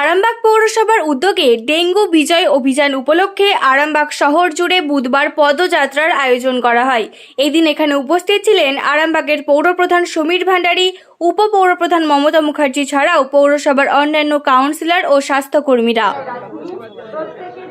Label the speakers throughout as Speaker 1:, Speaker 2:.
Speaker 1: আরামবাগ পৌরসভার উদ্যোগে ডেঙ্গু বিজয় অভিযান উপলক্ষে আরামবাগ শহর জুড়ে বুধবার পদযাত্রার আয়োজন করা হয়। এদিন এখানে উপস্থিত ছিলেন আরামবাগের পৌরপ্রধান সমীর ভান্ডারী উপপৌরপ্রধান মমতা মুখার্জি ছাড়াও পৌরসভার অন্যান্য কাউন্সিলর ও স্বাস্থ্যকর্মীরা।
Speaker 2: প্রত্যেকে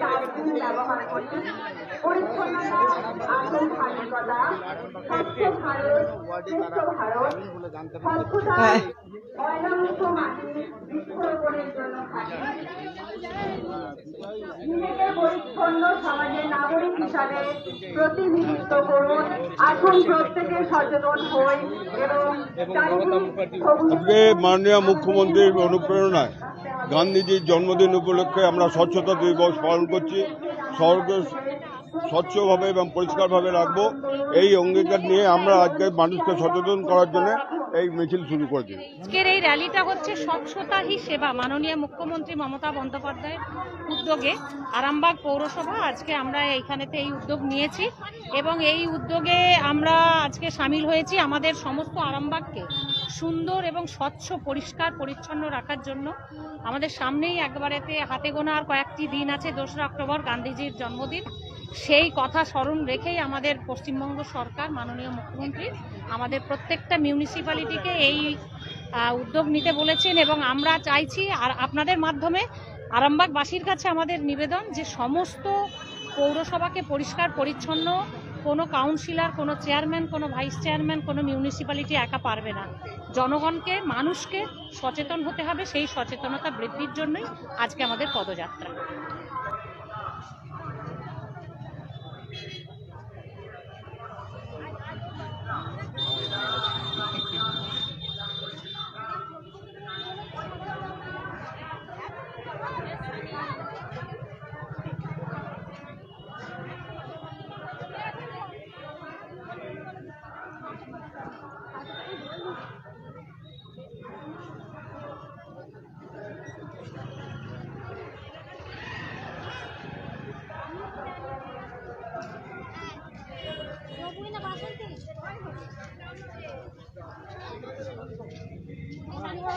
Speaker 3: আজকে মাননীয় মুখ্যমন্ত্রীর অনুপ্রেরণায় গান্ধীজির জন্মদিন উপলক্ষে আমরা স্বচ্ছতা দিবস পালন করছি। শহরকে স্বচ্ছভাবে এবং পরিষ্কারভাবে রাখব। এই অঙ্গীকার নিয়ে আমরা আজকে মানুষকে সচেতন করার জন্য এই মিছিল শুরু করেছি
Speaker 4: আজকের এই র্যালিটা হচ্ছে স্বচ্ছতা হি সেবা। মাননীয় মুখ্যমন্ত্রী মমতা বন্দ্যোপাধ্যায়ের উদ্যোগে আরামবাগ পৌরসভা আজকে আমরা এইখানেতে এই উদ্যোগ নিয়েছি এবং এই উদ্যোগে আমরা আজকে সামিল হয়েছি আমাদের সমস্ত আরামবাগকে সুন্দর এবং স্বচ্ছ, পরিষ্কার, পরিচ্ছন্ন রাখার জন্য। আমাদের সামনেই একবারেতে হাতে গোনা আর কয়েকটি দিন আছে, দোসরা অক্টোবর গান্ধীজির জন্মদিন। সেই কথা স্মরণ রেখেই আমাদের পশ্চিমবঙ্গ সরকার, মাননীয় মুখ্যমন্ত্রী, আমাদের প্রত্যেকটা মিউনিসিপ্যালিটিকে এই উদ্যোগ নিতে বলেছেন এবং আমরা চাইছি আর আপনাদের মাধ্যমে আরামবাগবাসীর কাছে আমাদের নিবেদন যে সমস্ত পৌরসভাকে পরিষ্কার, পরিচ্ছন্ন, কোনো কাউন্সিলর কোনো চেয়ারম্যান কোনো ভাইস চেয়ারম্যান কোনো মিউনিসিপ্যালিটি একা পারবে না। জনগণকে, মানুষকে সচেতন হতে হবে, সেই সচেতনতা বৃদ্ধির জন্যই আজকে আমাদের পদযাত্রা।